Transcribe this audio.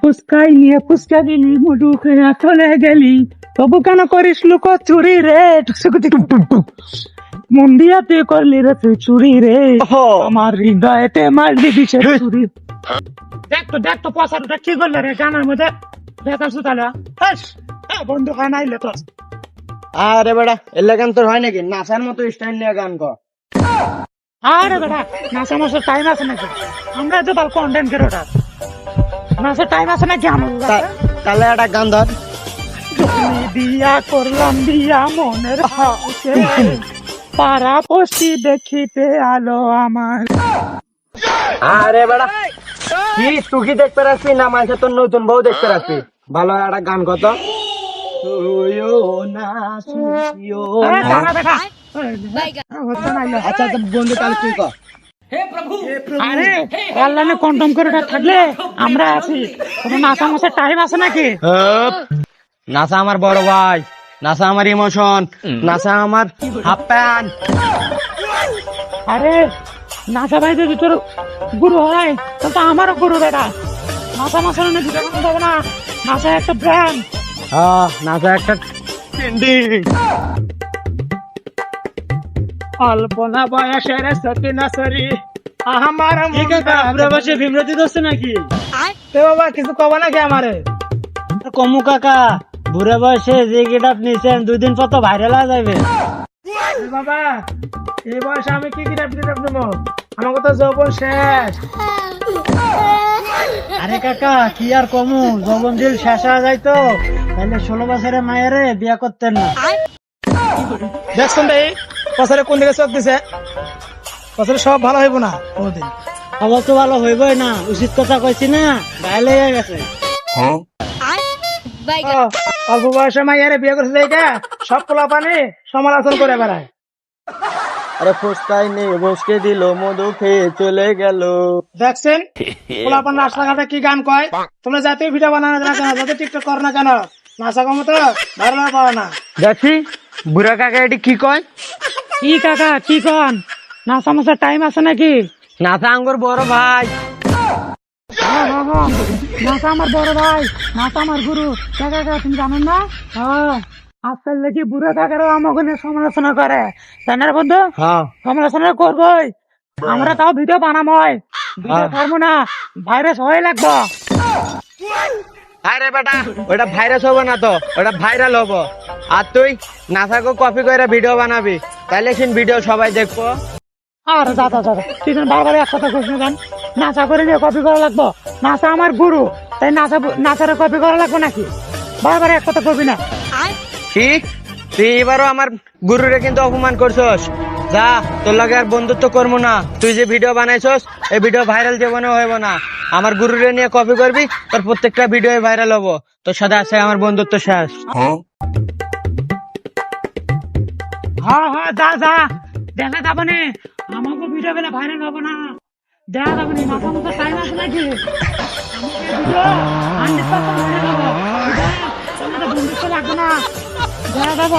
ফুসকাই নিয়ে ফুসকা দিলি মুডু খেয়ে চলে গেলি। তবু কেন করিস লুক চুরি রে। মন দিয়া তুই করলি রে তুই চুরি রে। আমার হৃদয়তে মারলি দিছে চুরি। দেখ তো দেখ তো পয়সাটা কি করলে রে গানের মধ্যে। বেকার সুতালে। হাস। হ্যাঁ বন্ধু খায় নাইলে তো। আরে বেটা এলে গান তোর হয় নাকি? নাচার মতো স্টাইল নিয়ে গান কর। আরে বেটা নাচা মাসের টাইম আছে নাকি? আমরা তো তার কন্টেন্ট ক্রিয়েটর টাইম আছে আমার তা- তাহলে একটা গান ধর। দিয়া করলাম দিয়া মনের হাউসে পাড়া পড়ছি দেখিতে আলো আমার। আরে বেটা কি তুই কি দেখতে রাখবি না? মাঝে তোর নতুন বউ দেখতে রাখবি ভালো একটা গান কত না। আচ্ছা আচ্ছা, বন্ধু তাহলে তুই কর। আরে অনলাইনে কন্ডম করে থাকলে আমরা আছি। কোনো নাচা মাসের টাইম আছে নাকি? নাসা আমার বড় ভাই নাসা আমার ইমোশন নাসা আমার হাফ প্যান্ট আরে নাচা ভাই যদি তোর গুরু হয় তাহলে তো আমারও গুরু বেটা। নাচা মাসের অনেক না নাচা একটা ব্র্যান্ড হ্যাঁ নাসা একটা ট্রেন্ডিং অল্পনা বয়সের সতী নাসরি। আমার বসে বিমরতি দোষে নাকি? তে বাবা কিছু কবা নাকি আমারে? কমু কাকা বুড়ে বয়সে যে গেট নিছেন দুই দিন পর তো ভাইরাল হয়ে যাবে। বাবা এই বয়সে আমি কি কিনে পিটে নেব? আমার কথা যৌবন শেষ। আরে কাকা কি আর কমু? যৌবন দিল শেষ হয়ে যায় তো। তাহলে ষোলো বছরের মায়েরে বিয়া করতেন না। দেখছেন ভাই? বছরে কোন দিকে চোখ দিছে? বছরে সব ভালো হইব না কোনদিন? খবর তো ভালো হইবই না উচিত কথা কইছি না গায়ে লেগে গেছে। ও, অল্প বয়সে মাইয়ারে বিয়ে করছে এইটা সব পোলা পানি সমালোচনা করে বেড়ায়। আরে ফুসকাই নেই বসকে দিল মধু খেয়ে চলে গেল। দেখছেন? পোলা পান রাস্তাঘাটে কি গান কয়? তোমরা জাতীয় ভিডিও বানানো না কেন? যাতে টিকটক করো না কেন? নাচা কম তো ভাইরাল পাও না। দেখছি বুড়া কাকা এটি কি কয়? কি কাকা কি কন? নাচা মাসার টাইম আছে নাকি? নাথা আঙ্গুর বড় ভাই। হ্যাঁ, হ্যাঁ, হ্যাঁ। নাচা আমার বড় ভাই নাচা আমার গুরু। কাকা কাকা তুমি জানেন না? হ্যাঁ। আজকাল দেখি বুড়ো কাকারও আমাকে নিয়ে সমালোচনা করে। তাই না বন্ধু? সমালোচনা করবই। আমরা তাও ভিডিও বানামই ভিডিও হ্যাঁ। না। ভাইরাস হয়ে লাগবো। আরে বেটা ওটা ভাইরাস হবে না তো? ওটা ভাইরাল হব। আর তুই নাসাকে কপি করে ভিডিও বানাবি। তাহলে সিন ভিডিও সবাই দেখব। আর দাদা দাদা তুই বারবার একসাথে করিস না নাচা করে নিয়ে কপি করা লাগবো। নাচা আমার গুরু। তাই নাচা নাচারে কপি করা লাগবে নাকি? বারবার এক কথা করবি না। ঠিক? তুই এবারও আমার গুরুরে কিন্তু অপমান করছস। যা তোর লাগে আর বন্ধুত্ব করব না। তুই যে ভিডিও বানাইছস এই ভিডিও ভাইরাল জীবনে হইব না। আমার গুরুরে নিয়ে কপি করবি তোর প্রত্যেকটা ভিডিও ভাইরাল হব। তোর সাথে আছে আমার বন্ধুত্ব শেষ। হ্যাঁ হ্যাঁ যা যা। দেখা যাব নে। আমাকে ভিডিও বেলা ভাইরাল হব না। দেখা যাব নি। মাথা মতো টাইম আছে নাকি? লাগবে না। দেখা যাব।